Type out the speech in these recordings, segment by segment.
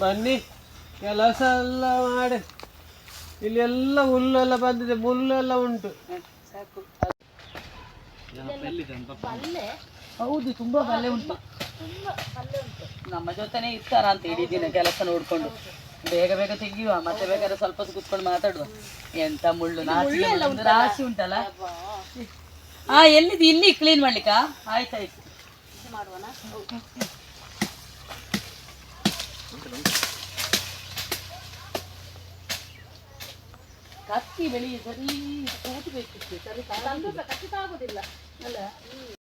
ಬನ್ನಿ. ಕೆಲಸ ಎಲ್ಲ ಮಾಡಿ. ಇಲ್ಲಿ ಎಲ್ಲ ಹುಲ್ಲೆಲ್ಲ ಬಂದಿದೆ. ಮುಳ್ಳೆಲ್ಲ ಉಂಟು. ಹೌದು ತುಂಬಾ ಬಲ್ಲೆ ಉಂಟು. ನಮ್ಮ ಜೊತೆನೆ ಇರ್ತಾರ ಅಂತ ಇಡೀ ದಿನ ಕೆಲಸ ನೋಡ್ಕೊಂಡು. ಬೇಗ ಬೇಗ ತೆಗಿಯುವ ಮತ್ತೆ ಬೇಕಾದ್ರೆ ಸ್ವಲ್ಪ ಹೊತ್ತು ಕುತ್ಕೊಂಡು ಮಾತಾಡುವ. ಎಂತ ಮುಳ್ಳು ರಾಶಿ ಉಂಟಲ್ಲ? ಹಾ ಎಲ್ಲಿದ್ದು? ಇಲ್ಲಿ ಕ್ಲೀನ್ ಮಾಡ್ಲಿಕ್ಕ? ಆಯ್ತಾಯ್ತು ಕತ್ತಿ ಬೆಳಿ ಸರಿ ಕೂತ್ಬೇಕಿತ್ತು ಸರಿ ಕತ್ತಿತಾಗುದಿಲ್ಲ ಅಲ್ಲ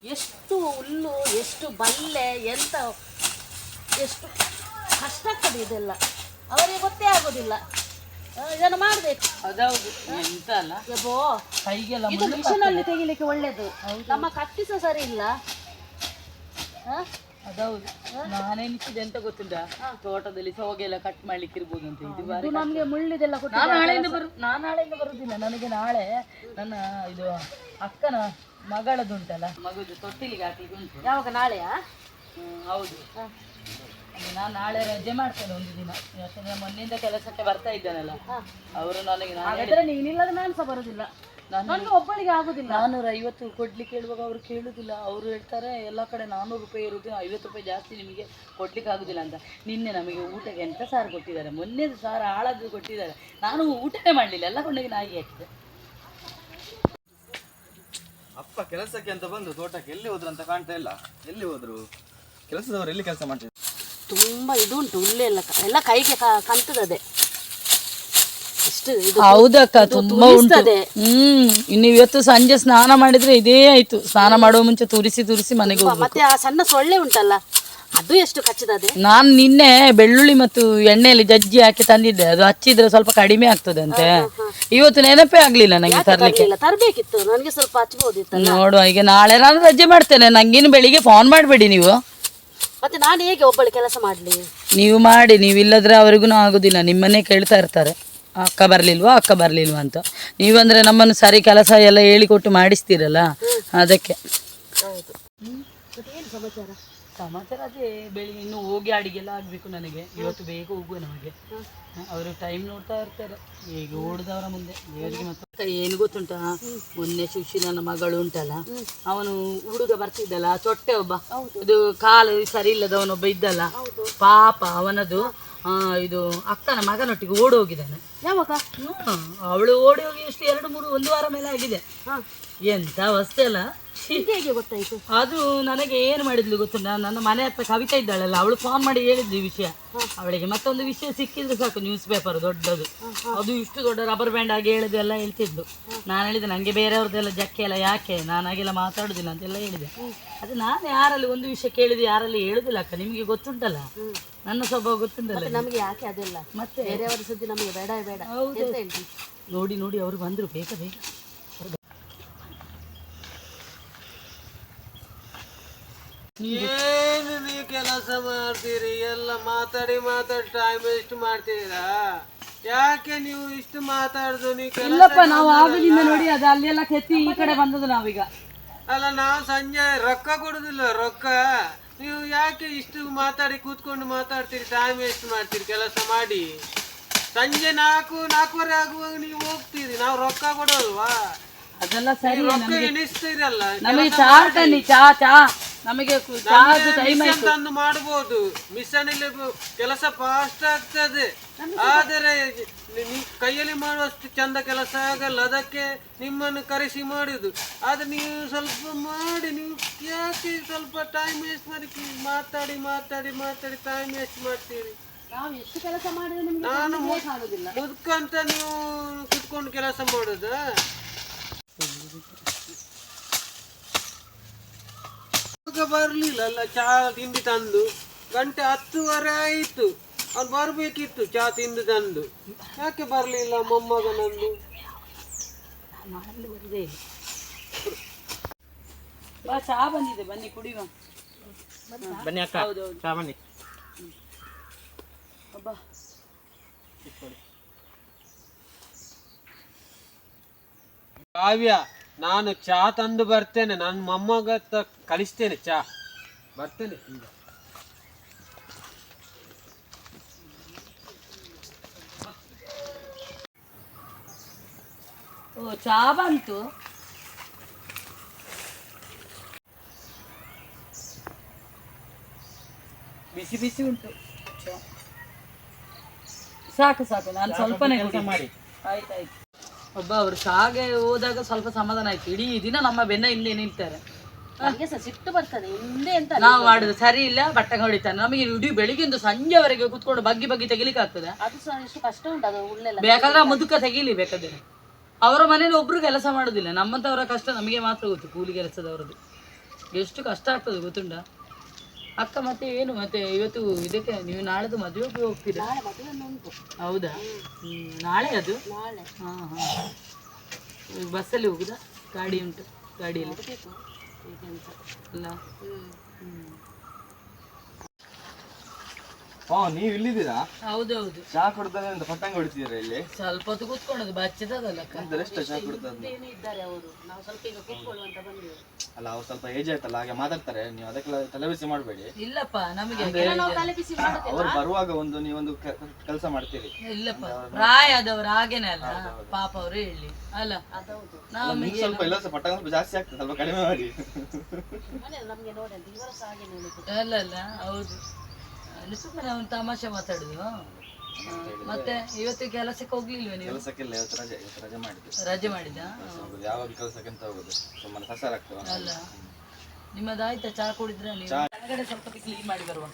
ಎಷ್ಟು ಹುಲ್ಲು ಎಷ್ಟು ಬಲ್ಲೆ ಎಂತ ಎಷ್ಟು ಕಷ್ಟ ಆಗ್ತದೆ ಇದೆಲ್ಲ. ಅವರಿಗೆ ಗೊತ್ತೇ ಆಗೋದಿಲ್ಲ. ಇದನ್ನು ಮಾಡಬೇಕು. ಅದೌದು ಎಂತ ಅಲ್ಲ. ಯಬ್ಬೋ ಕೈಗೆಲ್ಲ ಇದು ಮುಳ್ಳು ಮಿಷನ್ ಅಲ್ಲಿ ತೆಗಿಲಿಕ್ಕೆ ಒಳ್ಳೇದು. ನಮ್ಮ ಕತ್ತಿ ಸಹ ಸರಿ ಇಲ್ಲ. ಆ? ಅದೌದು. ನಾನೆನಿಸಿದೆ ಎಂತ ಗೊತ್ತುಂಟಾ? ತೋಟದಲ್ಲಿ ಸೋಗೆಲ್ಲ ಕಟ್ ಮಾಡ್ಲಿಕ್ಕೆ ಇರ್ಬೋದು ಅಂತ. ಇದು ಬಾರಿ ಇದು ನಮ್ಗೆ ಮುಳ್ಳಿದೆಲ್ಲ ಕೊಟ್ಟು ನಾನು ನಾಳೆಯಿಂದ ಬರು ನಾನು ನಾಳೆಯಿಂದ ಬರುದಿಲ್ಲ. ನನಗೆ ನಾಳೆ ನನ್ನ ಇದು ಅಕ್ಕನ ಮಗಳದುಂಟಲ್ಲ. ಮಗುದು ತೊಟ್ಟಿಲಿಗೆ ಹಾಕ್ಲಿಕ್ಕೆ ಉಂಟು. ಯಾವಾಗ? ನಾಳೆಯಾ? ಹೌದು. ನಾನು ನಾಳೆ ರಜೆ ಮಾಡ್ತೇನೆ ಒಂದು ದಿನ. ಯಾಕಂದ್ರೆ ಮೊನ್ನೆಯಿಂದ ಕೆಲಸಕ್ಕೆ ಬರ್ತಾ ಇದ್ದಾನಲ್ಲ. ಅವರು ನನಗೆ ನಾನು ಹಾಗಾದ್ರೆ ನೀನಿಲ್ಲದ ನಾನು ಸಹ ಬರುದಿಲ್ಲ. ನನಗೆ ಒಬ್ಬಳಿಗೆ ಆಗುದಿಲ್ಲ. ನಾನ್ನೂರ ಐವತ್ತು ಕೊಡ್ಲಿಕ್ಕೆ ಹೇಳುವಾಗ ಅವರು ಕೇಳುದಿಲ್ಲ. ಅವರು ಹೇಳ್ತಾರೆ ಎಲ್ಲ ಕಡೆ ನಾನ್ನೂರು ರೂಪಾಯಿ ಇರುದು ಐವತ್ತು ರೂಪಾಯಿ ಜಾಸ್ತಿ ನಿಮಗೆ ಕೊಡ್ಲಿಕ್ಕೆ ಆಗುದಿಲ್ಲ ಅಂತ. ನಿನ್ನೆ ನಮಗೆ ಊಟಕ್ಕೆ ಎಂತ ಸಾರು ಕೊಟ್ಟಿದ್ದಾರೆ. ಮೊನ್ನೆದು ಸಾರು ಹಾಳಾದ್ರು ಕೊಟ್ಟಿದ್ದಾರೆ. ನಾನು ಊಟನೇ ಮಾಡಲಿಲ್ಲ. ಎಲ್ಲ ಕೊಂಡೋಗಿ ನಾಯಿಗೆ ಹಾಕಿದೆ. ಅಪ್ಪ ಕೆಲಸಕ್ಕೆ ಅಂತ ಬಂದು ತೋಟಕ್ಕೆ ಎಲ್ಲಿ ಹೋದ್ರು ಅಂತ ಕಾಣ್ತಾ ಇಲ್ಲ. ಎಲ್ಲಿ ಹೋದ್ರು? ಕೆಲಸದವರು ಎಲ್ಲಿ ಕೆಲಸ ಮಾಡ್ತಿದ್ರು ತುಂಬಾ ಇದು ಉಂಟು ಹುಲ್ಲೆ ಎಲ್ಲ ಎಲ್ಲ ಕೈಗೆ ಕಂತದ ಕಂತದದೆ. ಹೌದಕ್ಕ ತುಂಬಾ ಉಂಟು. ಹ್ಮ್ ಇನ್ನು ಇವತ್ತು ಸಂಜೆ ಸ್ನಾನ ಮಾಡಿದ್ರೆ ಇದೇ ಆಯ್ತು. ಸ್ನಾನ ಮಾಡುವ ಮುಂಚೆ ತುರಿಸಿ ತುರಿಸಿ ಮನೆಗೆ ಹೋಗ್ಬೇಕು. ಮತ್ತೆ ಆ ಸಣ್ಣ ಸೊಳ್ಳೆ ಉಂಟಲ್ಲ ಅದು ಎಷ್ಟು ನಾನು ನಿನ್ನೆ ಬೆಳ್ಳುಳ್ಳಿ ಮತ್ತು ಎಣ್ಣೆಯಲ್ಲಿ ಜಜ್ಜಿ ಹಾಕಿ ತಂದಿದ್ದೆ. ಅದು ಹಚ್ಚಿದ್ರೆ ಸ್ವಲ್ಪ ಕಡಿಮೆ ಆಗ್ತದಂತೆ ಅಂತೆ. ಇವತ್ತು ನೆನಪೇ ಆಗ್ಲಿಲ್ಲ ನಂಗೆ ತರ್ಲಿಕ್ಕೆ. ಇಲ್ಲ ತರಬೇಕಿತ್ತು. ನನಗೆ ಸ್ವಲ್ಪ ಹಚ್ಬೋದಿತ್ತು ನೋಡುವ ಈಗ ನಾಳೆ ನಾನು ರಜೆ ಮಾಡ್ತೇನೆ. ನಂಗಿನ್ನು ಬೆಳಿಗ್ಗೆ ಫೋನ್ ಮಾಡಬೇಡಿ ನೀವು. ಮತ್ತೆ ನಾನು ಹೇಗೆ ಒಬ್ಬಳು ಕೆಲಸ ಮಾಡ್ಲಿ? ನೀವು ಮಾಡಿ ನೀವು ಇಲ್ಲದ್ರೆ ಅವರಿಗೂ ಆಗುದಿಲ್ಲ. ನಿಮ್ಮನ್ನೇ ಕೇಳ್ತಾ ಇರ್ತಾರೆ. ಅಕ್ಕ ಬರಲಿಲ್ವಾ ಅಕ್ಕ ಬರಲಿಲ್ವಾ ಅಂತ. ನೀವಂದ್ರೆ ನಮ್ಮನ್ನು ಸರಿ ಕೆಲಸ ಎಲ್ಲ ಹೇಳಿಕೊಟ್ಟು ಮಾಡಿಸ್ತೀರಲ್ಲ? ಅದಕ್ಕೆ. ಸಮಾಚಾರ ಅದೇ ಬೆಳಿಗ್ಗೆ ಇನ್ನು ಹೋಗಿ ಅಡಿಗೆಲ್ಲ ಆಗ್ಬೇಕು ನನಗೆ. ಇವತ್ತು ಬೇಗ ಹೋಗುವ ನಮಗೆ. ಅವರು ಟೈಮ್ ನೋಡ್ತಾ ಇರ್ತಾರೆ. ಈಗ ಓಡಿದವರ ಮುಂದೆ. ದೇವರಿಗೆ ಮತ್ತೆ ಏನು ಗೊತ್ತುಂಟಾ? ಮೊನ್ನೆ ಸುಶೀಲನ ಮಗಳು ಉಂಟಲ್ಲ ಅವನು ಹುಡುಗ ಬರ್ತಿದ್ದಲ್ಲ ಸೊಟ್ಟೆ ಒಬ್ಬ. ಇದು ಕಾಲು ಸರಿ ಇಲ್ಲದವನೊಬ್ಬ ಇದ್ದಲ್ಲ. ಪಾಪ ಅವನದು. ಇದು ಅಕ್ಕನ ಮಗನೊಟ್ಟಿಗೆ ಓಡಿ ಹೋಗಿದ್ದಾನೆ ಯಾವಾಗ ಅವಳು ಓಡಿ ಹೋಗಿ ಎಷ್ಟು ಎರಡು ಮೂರು ಒಂದು ವಾರ ಮೇಲೆ ಆಗಿದೆ. ಹಾ. ಎಂತ ಅವಸ್ಥೆ ಅಲ್ಲ. ಹೇಗೆ ಗೊತ್ತಾಯ್ತು? ಅದು ನನಗೆ ಏನು ಮಾಡಿದ್ಲು ಗೊತ್ತುಂಟಾ? ನನ್ನ ಮನೆ ಹತ್ರ ಕವಿತಾ ಇದ್ದಾಳಲ್ಲ ಅವಳು ಫೋನ್ ಮಾಡಿ ಹೇಳಿದ್ಲು ಈ ವಿಷಯ. ಅವಳಿಗೆ ಮತ್ತೊಂದು ವಿಷಯ ಸಿಕ್ಕಿದ್ರೆ ಸಾಕು ನ್ಯೂಸ್ ಪೇಪರ್ ದೊಡ್ಡದು. ಅದು ಇಷ್ಟು ದೊಡ್ಡ ರಬ್ಬರ್ ಬ್ಯಾಂಡ್ ಆಗಿ ಹೇಳುದು ಎಲ್ಲ ಹೇಳ್ತಿದ್ಲು. ನಾನು ಹೇಳಿದೆ ನನಗೆ ಬೇರೆಯವ್ರದ್ದೆಲ್ಲ ಜಕ್ಕೆ ಎಲ್ಲ ಯಾಕೆ? ನಾನು ಹಾಗೆಲ್ಲ ಮಾತಾಡುದಿಲ್ಲ ಅಂತೆಲ್ಲ ಹೇಳಿದೆ. ಅದು ನಾನು ಯಾರಲ್ಲಿ ಒಂದು ವಿಷಯ ಕೇಳಿದೆ ಯಾರಲ್ಲಿ ಹೇಳುದಿಲ್ಲ ಅಕ್ಕ ನಿಮಗೆ ಗೊತ್ತುಂಟಲ್ಲ? ನನ್ನ ಸ್ವಭಾವ ಗೊತ್ತುಂಟಲ್ಲ ನಮಗೆ? ಯಾಕೆ ಅದೆಲ್ಲ? ಮತ್ತೆ? ಬೇರೆಯವರ ಸುದ್ದಿ ನಮಗೆ ಬೇಡ ಬೇಡ. ಹೌದು. ನೋಡಿ ನೋಡಿ ಅವರು ಬಂದರು ಬೇಗ ಬೇಗ. ಏನು ನೀವು ಕೆಲಸ ಮಾಡ್ತೀರಿ? ಎಲ್ಲ ಮಾತಾಡಿ ಮಾತಾಡಿ ಟೈಮ್ ವೇಸ್ಟ್ ಮಾಡ್ತೀರಾ? ಯಾಕೆ ನೀವು ಇಷ್ಟು ಮಾತಾಡುದು? ನೀವು ಕೆಲಸ ಇಲ್ಲಪ್ಪ ನಾವು ಆಗಲಿಂದ ನೋಡಿ ಅದು ಅಲ್ಲೆಲ್ಲ ಕೆತ್ತಿ ಈ ಕಡೆ ಬಂದದ್ದು ನಾವೀಗ. ಅಲ್ಲ ನಾವು ಸಂಜೆ ರೊಕ್ಕ ಕೊಡುದಿಲ್ಲ ರೊಕ್ಕ. ನೀವು ಯಾಕೆ ಇಷ್ಟು ಮಾತಾಡಿ ಕೂತ್ಕೊಂಡು ಮಾತಾಡ್ತೀರಿ? ಟೈಮ್ ವೇಸ್ಟ್ ಮಾಡ್ತೀರಿ ಕೆಲಸ ಮಾಡಿ. ಸಂಜೆ ನಾಲ್ಕು ನಾಲ್ಕೂವರೆ ಆಗುವಾಗ ನೀವು ಹೋಗ್ತೀರಿ. ನಾವು ರೊಕ್ಕ ಕೊಡೋಲ್ವಾ? ಅದೆಲ್ಲ ಸರಿ ರೊಕ್ಕ ಎಣಿಸ್ತೀರಲ್ಲ ನಮಗೆ ಚಾ ತನ್ನಿ ಚಾ ಚಾ. ನಮಗೆ ತಂದು ಮಾಡಬಹುದು ಮಿಷನ್ ಇಲ್ಲಿ ಬ- ಕೆಲಸ ಫಾಸ್ಟ್ ಆಗ್ತದೆ. ಆದರೆ ನಿ- ನಿ- ಕೈಯಲ್ಲಿ ಮಾಡುವಷ್ಟು ಚಂದ ಕೆಲಸ ಆಗಲ್ಲ. ಅದಕ್ಕೆ ನಿಮ್ಮನ್ನು ಕರೆಸಿ ಮಾಡುದು. ಆದ್ರೆ ನೀವು ಸ್ವಲ್ಪ ಮಾಡಿ ನೀವು ಯಾಕೆ ಸ್ವಲ್ಪ ಟೈಮ್ ವೇಸ್ಟ್ ಮಾಡಿ ಮಾತಾಡಿ ಮಾತಾಡಿ ಮಾತಾಡಿ ಟೈಮ್ ವೇಸ್ಟ್ ಮಾಡ್ತೀರಿ? ನಾವು ಎಷ್ಟು ಕೆಲಸ ಮಾಡಿದ್ರೆ ನಿಮ್ಗೆ ನಾನು ಮು- ಆಗುದಿಲ್ಲ. ಮುದ್ಕಂತ ನೀವು ಕುತ್ಕೊಂಡು ಕೆಲಸ ಮಾಡುದ? ಬರ್ಲಿಲ್ಲ ಅಲ್ಲ ಚಹಾ ತಿಂಡಿ ತಂದು. ಗಂಟೆ ಹತ್ತುವರೆ ಆಯಿತು. ಅವ್ನು ಬರ್ಬೇಕಿತ್ತು ಚಹಾ ತಿಂದು ತಂದು. ಯಾಕೆ ಬರ್ಲಿಲ್ಲ ಮೊಮ್ಮಗನಂದು ಬಾ ಚಾ ಬಂದಿದೆ ಬನ್ನಿ ಕುಡಿಯುವ ಬನ್ನಿ ಅಕ್ಕ ಹೌದೌದು ಚಾ ಬನ್ನಿ. ಅಬ್ಬಾ ಕಾವ್ಯ. ನಾನು ಚಾ ತಂದು ಬರ್ತೇನೆ ನನ್ನ ಮೊಮ್ಮಗ ತ ಕಳಿಸ್ತೇನೆ ಚಾ. ಬರ್ತೇನೆ ಓ ಚಾ ಬಂತು. ಬಿಸಿ ಬಿಸಿ ಉಂಟು. ಚಾ. ಸಾಕು ಸಾಕು ನಾನು ಸ್ವಲ್ಪನೇ ಕೆಲಸ ಮಾಡಿ. ಆಯ್ತಾಯ್ತು ಒಬ್ಬ ಅವರು ಶಾಗೆ ಹೋದಾಗ ಸ್ವಲ್ಪ ಸಮಾಧಾನ ಆಯ್ತು. ಇಡೀ ದಿನ ನಮ್ಮ ಬೆನ್ನ ಇಲ್ಲಿ ನಿಂತಾರೆ ನನಗೆ ಸಹ ಸಿಟ್ಟು ಬರ್ತದೆ ಹಿಂದೆ ಎಂತ ನಾವು ಮಾಡುದು ಸರಿ ಇಲ್ಲ ಬಟ್ಟೆ ಹೊಡಿತಾನೆ. ನಮಗೆ ಇಡೀ ಬೆಳಿಗ್ಗೆಂದು ಸಂಜೆವರೆಗೆ ಕುತ್ಕೊಂಡು ಬಗ್ಗಿ ಬಗ್ಗಿ ತೆಗಿಲಿಕ್ಕೆ ಆಗ್ತದೆ. ಅದು ಸಹ ಎಷ್ಟು ಕಷ್ಟ ಉಂಟು ಅದು ಉಳ್ಳೆಲ್ಲ ಬೇಕಾದ್ರೆ ಆ ಮುದುಕ ತೆಗೀಲಿ ಬೇಕಾದ್ರೆ. ಅವರ ಮನೇಲಿ ಒಬ್ರು ಕೆಲಸ ಮಾಡುದಿಲ್ಲ. ನಮ್ಮಂತವರ ಕಷ್ಟ ನಮಗೆ ಮಾತ್ರ ಗೊತ್ತು ಕೂಲಿ ಕೆಲಸದವರದ್ದು. ಎಷ್ಟು ಕಷ್ಟ ಆಗ್ತದೆ ಗೊತ್ತುಂಟ? ಅಕ್ಕ ಮತ್ತೆ ಏನು ಮತ್ತೆ ಇವತ್ತು ಇದಕ್ಕೆ ನೀವು ನಾಳೆದು ಮದುವೆಗೆ ಹೋಗ್ತೀರಾ? ನಾಳೆ ಮದುವೆ ಒಂದು ಉಂಟು. ಹೌದಾ? ಹ್ಮ್. ನಾಳೆ ಅದು? ನಾಳೆ. ಹಾ ಹಾ. ಬಸ್ಸಲ್ಲಿ ಹೋಗುದಾ? ಗಾಡಿ ಉಂಟು ಗಾಡಿಯಲ್ಲಿ. ಈಗೆಂತ ಅಲ್ಲ? ಹ್ಮ್. ಹ್ಮ್. ಹಾ ನೀವು ಇಲ್ಲಿದ್ದೀರಾ? ಹೌದೌದು. ಚಹಾ ಕುಡ್ದಾಗ ಅಂತ ಪಟ್ಟಂಗ ಹೊಡಿತಿದ್ದೀರಾ ಇಲ್ಲಿ? ಸ್ವಲ್ಪ ಹೊತ್ತು ಕೂತ್ಕೊಂಡದ್ದು ಬಚ್ಚದಲ್ಲ ಅಂದ್ರೆ ಎಷ್ಟು ಚಾ ಕುಡ್ದದ್ದು? ಏನು ಇದ್ದಾರೆ ಅವರು? ನಾವು ಸ್ವಲ್ಪ ಈಗ ಕೂತ್ಕೊಳ್ಳುವಂತ ಅಲ್ಲ ಅವ್ರು ಸ್ವಲ್ಪ ಏಜ್ ಆಯ್ತಲ್ಲ ಹಾಗೆ ಮಾತಾಡ್ತಾರೆ. ನೀವು ಅದಕ್ಕೆಲ್ಲ ತಲೆಬಿಸಿ ಮಾಡಬೇಡಿ. ಇಲ್ಲಪ್ಪ ನಮಗೆ ಅವ್ರು ಬರುವಾಗ ಒಂದು ನೀವೊಂದು ಕೆಲಸ ಮಾಡ್ತೀರಿ. ಇಲ್ಲಪ್ಪ ಪ್ರಾಯ ಆದವರು ಹಾಗೇನೆ ಅಲ್ಲ. ಪಾಪ ಅವರು ಹೇಳಿ. ಅಲ್ಲ ನಾವು ನಿಮ್ಗೆ ಸ್ವಲ್ಪ ಎಲ್ಲ ಸ್ವಲ್ಪ ಪಟ್ಟಂಗ ಸ್ವಲ್ಪ ಜಾಸ್ತಿ ಆಗ್ತದೆ ಸ್ವಲ್ಪ ಕಡಿಮೆ ಮಾಡಿ. ಅಲ್ಲ ಅಲ್ಲ ಹೌದು. ಅಲ್ಲಿ ಸುಮ್ಮನೆ ಅವ್ನು ತಮಾಷೆ ಮಾತಾಡುದು ಮತ್ತೆ ಇವತ್ತು ಕೆಲಸಕ್ಕೆ ಹೋಗ್ಲಿಲ್ವ ನೀವು? ಕೆಲಸಕ್ಕೆಲ್ಲ ಇವತ್ತು ರಜೆ ಇವತ್ತು ರಜೆ ಮಾಡಿದ್ದು. ರಜೆ ಮಾಡಿದ ಹೋಗುದು ಯಾವಾಗ ಕೆಲಸಕ್ಕೆ ಅಂತ ಹೋಗುದು. ಸುಮ್ಮನೆ ಕಸರಾಗ್ತವ ಅಲ್ಲ. ನಿಮ್ಮದಾಯ್ತಾ ಚಾ ಕುಡಿದ್ರೆ ನೀವು? ಕೆಳಗಡೆ ಸ್ವಲ್ಪ ಕ್ಲೀನ್ ಮಾಡಿ ಬರುವ.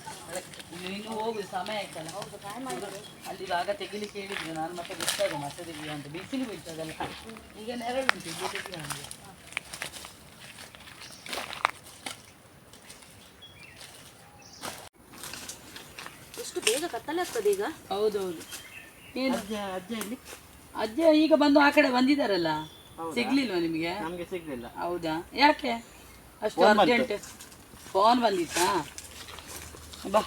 ನೀನು ಹೋಗುದು ಸಮಯ ಆಯ್ತಲ್ಲ? ಹೌದು ಅಲ್ಲಿ ಭಾಗ ತೆಗಿಲಿಕ್ಕೆ ಹೇಳಿದ್ರು. ನಾನು ಮತ್ತೆ ಗೊತ್ತಾಗ ಮತ್ತೆ ತೆಗಿಯುವ ಅಂತ. ಬಿಸಿಲು ಬೀಳ್ತದಲ್ಲ. ಈಗ ನೆರಳು ಉಂಟು ಎಷ್ಟು ಬೇಗ ಕತ್ತಲೆ ಆಗ್ತದೆ ಈಗ? ಹೌದೌದು. ಏನು? ಅಜ್ಜ ಈಗ ಬಂದು ಆ ಕಡೆ ಬಂದಿದಾರಲ್ಲ? ಸಿಗ್ಲಿಲ್ವಾ ನಿಮಗೆ? ನಮ್ಗೆ ಸಿಗ್ಲಿಲ್ಲ. ಹೌದಾ? ಯಾಕೆ? ಅಷ್ಟು ಅರ್ಜೆಂಟ್ ಫೋನ್ ಬಂದಿತ್ತಾ? ಬಾ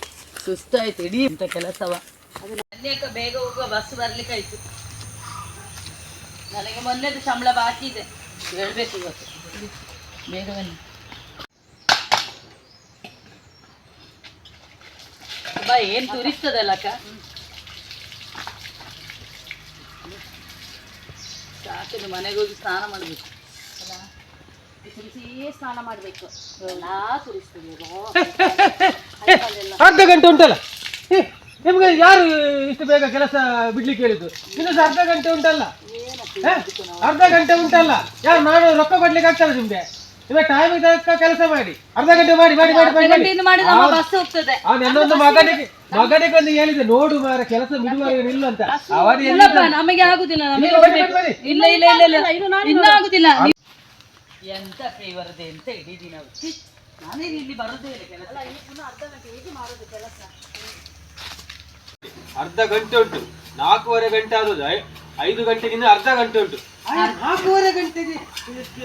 ಸುಸ್ತಾಯ್ತು ಇಡೀ ಅಂತ ಕೆಲಸವ. ಅನೇಕ ಬೇಗ ಹೋಗುವ ಬಸ್ ಬರ್ಲಿಕ್ಕಾಯ್ತು. ನನಗೆ ಮೊನ್ನೆದು ಸಂಬಳ ಬಾಕಿ ಇದೆ. ಹೇಳ್ಬೇಕು ಇವತ್ತು. ಬೇಗ ಬನ್ನಿ. ಬಾ ಏನ್ ತುರಿಸ್ತದಲ್ಲ ಅಕ್ಕ? ಸಾಕಿದು ಮನೆಗೆ ಹೋಗಿ ಸ್ನಾನ ಮಾಡ್ಬೇಕು. ಸ್ನಾನ ಮಾಡ್ಬೇಕು. ಎಲ್ಲಾ ತುರಿಸ್ತದೆ ಅರ್ಧ ಗಂಟೆ ಉಂಟಲ್ಲ? ನಿಮ್ಗೆ ಯಾರು ಇಷ್ಟು ಬೇಗ ಕೆಲಸ ಬಿಡ್ಲಿಕ್ಕೆ ಹೇಳಿದ್ದು? ಇನ್ನು ಸಹ ಅರ್ಧ ಗಂಟೆ ಉಂಟಲ್ಲ? ಅರ್ಧ ಗಂಟೆ ಉಂಟಲ್ಲ? ಯಾರು ನಾನು ರೊಕ್ಕ ಕೊಡ್ಲಿಕ್ಕೆ ಆಗ್ತದೆ ನಿಮ್ಗೆ? ಇವಾಗ ಟೈಮ್ ತಕ್ಕ ಕೆಲಸ ಮಾಡಿ. ಅರ್ಧ ಗಂಟೆ ಮಾಡಿ ಮಾಡಿ ಮಾಡಿ ಮಾಡಿ ಮಾಡಿ ಗಂಟೆಯಿಂದ ಮಾಡಿ. ನಮ್ಮ ಬಸ್ ಹೋಗ್ತದೆ. ಆ ನನ್ನೊಂದು ಮಗನಿಗೆ ಮಗನಿಗೆ ಒಂದು ಹೇಳಿದೆ ನೋಡು ಮಾರ ಕೆಲಸ ಬಿಡುವಾಗ ಇಲ್ಲ ಅಂತ. ಅವನು ಇಲ್ಲಪ್ಪ ನಮಗೆ ಆಗುದಿಲ್ಲ ನಮಗೆ ಇಲ್ಲ. ಇಲ್ಲ ಇಲ್ಲ ಇಲ್ಲ ಇಲ್ಲ ಇನ್ನೂ ಆಗುದಿಲ್ಲ. ಎಂತ ಫೇವರ್ದೆ ಅಂತ ಇಡೀ ದಿನ ನಾನೇನು ಇಲ್ಲಿ ಬರೋದೇ ಇಲ್ಲ ಕೆಲಸ. ಅರ್ಧ ಗಂಟೆ ಉಂಟು. ನಾಲ್ಕೂವರೆ ಗಂಟೆ ಆದದ್ದು. ಐದು ಗಂಟೆಗಿಂತ ಅರ್ಧ ಗಂಟೆ ಉಂಟು. ನಾಲ್ಕೂವರೆ ಗಂಟೆಗೆ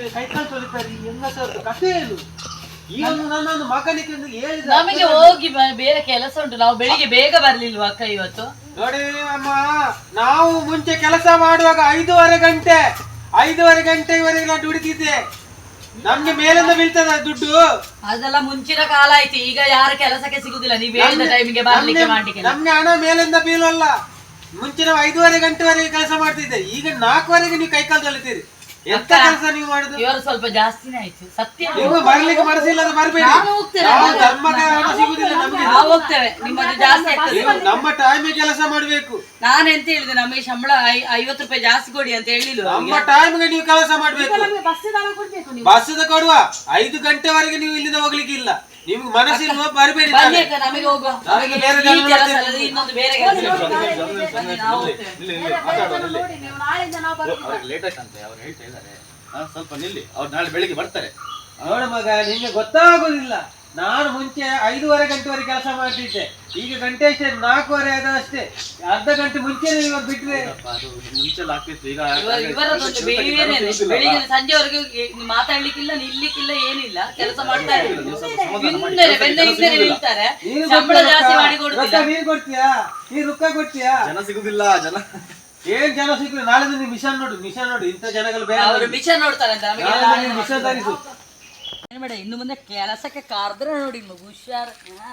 ಸೈಕಲ್ ತೊಳಿತಾರೆ ಸರ್ ಕಥೆ ಏನು ಈಗ ನನ್ನನ್ನು ಮಗನಿಗೆ ಒಂದು ಹೇಳಿದ ನಮಗೆ ಹೋಗಿ ಬ- ಬೇರೆ ಕೆಲಸ ಉಂಟು. ನಾವು ಬೆಳಿಗ್ಗೆ ಬೇಗ ಬರ್ಲಿಲ್ವಾ ಅಕ್ಕ ಇವತ್ತು? ನೋಡಿ ಅಮ್ಮ ನಾವು ಮುಂಚೆ ಕೆಲಸ ಮಾಡುವಾಗ ಐದೂವರೆ ಗಂಟೆ ಐದೂವರೆ ಗಂಟೆವರೆಗೆ ನಾನು ದುಡಿತಿದ್ದೆ ನಮ್ಗೆ ಮೇಲಿಂದ ಬೀಳ್ತದ ದುಡ್ಡು? ಅದೆಲ್ಲ ಮುಂಚಿನ ಕಾಲ ಆಯ್ತು. ಈಗ ಯಾರ ಕೆಲಸಕ್ಕೆ ಸಿಗುದಿಲ್ಲ. ನೀವು ಹೇಳಿದ ಟೈಮಿಗೆ ಬರ್ಲಿಕ್ಕೆ ಮಾಡ್ಲಿಕ್ಕೆ ನಮ್ಗೆ ಹಣ ಮೇಲಿಂದ ಬೀಳಲ್ಲ. ಮುಂಚೆ ನಾವು ಐದೂವರೆ ಗಂಟೆವರೆಗೆ ಕೆಲಸ ಮಾಡ್ತಿದ್ದೆ. ಈಗ ನಾಲ್ಕುವರೆಗೆ ನೀವು ಕೈಕಾಲು ತೊಳಿತೀರಿ ಎಂತ ಕೆಲಸ ನೀವು ಮಾಡುದು? ಇವರು ಸ್ವಲ್ಪ ಜಾಸ್ತಿನೇ ಆಯ್ತು. ಸತ್ಯ. ನೀವು ಬರ್ಲಿಕ್ಕೆ ಮನಸ್ಸಿಲ್ಲ ಬರಬೇಡಿ ನಾನು ಹೋಗ್ತೇನೆ. ನಾವು ಹಣ ಸಿಗುದಿಲ್ಲ ನಮ್ಗೆ. ನಾವು ಹೋಗ್ತೇವೆ. ನಿಮ್ಮದು ಜಾಸ್ತಿ ಆಗ್ತದೆ. ನೀವು ನಮ್ಮ ಟೈಮಿಗೆ ಕೆಲಸ ಮಾಡ್ಬೇಕು. ನಾನು ಎಂತ ಹೇಳಿದೆ ನಮಗೆ ಶಂಬಳ ಐ- ಐವತ್ತು ರೂಪಾಯಿ ಜಾಸ್ತಿ ಕೊಡಿ ಅಂತ ಹೇಳಿಲ್ಲ ನಮ್ಮ ಟೈಮ್ಗೆ ನೀವು ಕೆಲಸ ಮಾಡ್ಬೇಕು. ಬಸ್ ಕೊಡುವ. ಐದು ಗಂಟೆವರೆಗೆ ನೀವು ಇಲ್ಲಿಂದ ಹೋಗ್ಲಿಕ್ಕೆ ಇಲ್ಲ ನಿಮ್ಗೆ ಮನಸ್ಸಿಲ್ವ ಬರಬೇಡಿ ನಮಗೆ ಹೋಗುವ. ನಮಗೆ ಬೇರೆ ಈ ಕೆಲಸ ಅಲ್ಲದೆ ಇನ್ನೊಂದು ಬೇರೆ ಕೆಲಸ. ಬನ್ನಿ, ನಾವು ಹೋಗ್ತೇವೆ. ನೋಡಿ ನೀವು ನಾಳೆಯಿಂದ ನಾವು ಬರೋದು ಅವ್ರಿಗೆ ಲೇಟ್ ಆಯ್ತಂತೆ ಅವ್ರು ಹೇಳ್ತಾ ಇದ್ದಾರೆ. ಹಾ, ಸ್ವಲ್ಪ ನಿಲ್ಲಿ. ಅವ್ರು ನಾಳೆ ಬೆಳಿಗ್ಗೆ ಬರ್ತಾರೆ. ನೋಡ ಮಗ ನಿಮ್ಗೆ ಗೊತ್ತಾಗೋದಿಲ್ಲ. ನಾನು ಮುಂಚೆ ಐದೂವರೆ ಗಂಟೆವರೆಗೆ ಕೆಲಸ ಮಾಡ್ತಿದ್ದೆ. ಈಗ ಗಂಟೆ ಅಷ್ಟೇ ನಾಲ್ಕೂವರೆ ಆದ ಅಷ್ಟೇ. ಅರ್ಧ ಗಂಟೆ ಮುಂಚೆ ಇವರು ಬಿಟ್ರೆ. ಮುಂಚೆಲ್ಲ ಆಗ್ತಿತ್ತು. ಈಗ ಬೆಳಿಗ್ಗೆ ಸಂಜೆವರೆಗೂ ಮಾತಾಡ್ಲಿಕ್ಕಿಲ್ಲ ನಿಲ್ಲಿಕ್ಕಿಲ್ಲ ಏನಿಲ್ಲ. ಕೆಲಸ ಮಾಡ್ತಾ ನಿಲ್ತಾರೆ. ನೀನು ಕೊಡ್ತೀಯಾ? ನೀನು ರೊಕ್ಕ ಕೊಡ್ತೀಯಾ? ಜನ ಸಿಗುದಿಲ್ಲ ಜನ. ಏನ್ ಜನ ಸಿಗ್ಲಿ? ನಾಳೆ ನೀವು ಮಿಷನ್ ನೋಡು. ಮಿಷನ್ ನೋಡು. ಇಂಥ ಜನಗಳು ಬೇರೆ ಅವರು ಮಿಷನ್ ನೋಡ್ತಾರೆ ಅಂತ ನಮಗೆ ನಾಳೆ ಮಿಷನ್ ತರಿಸು ಏನ್ ಬೇಡ ಇನ್ನು ಮುಂದೆ ಕೆಲಸಕ್ಕೆ ಕರೆದ್ರೆ ನೋಡಿ ಮಗು ಹುಷಾರ್ ಹಾ.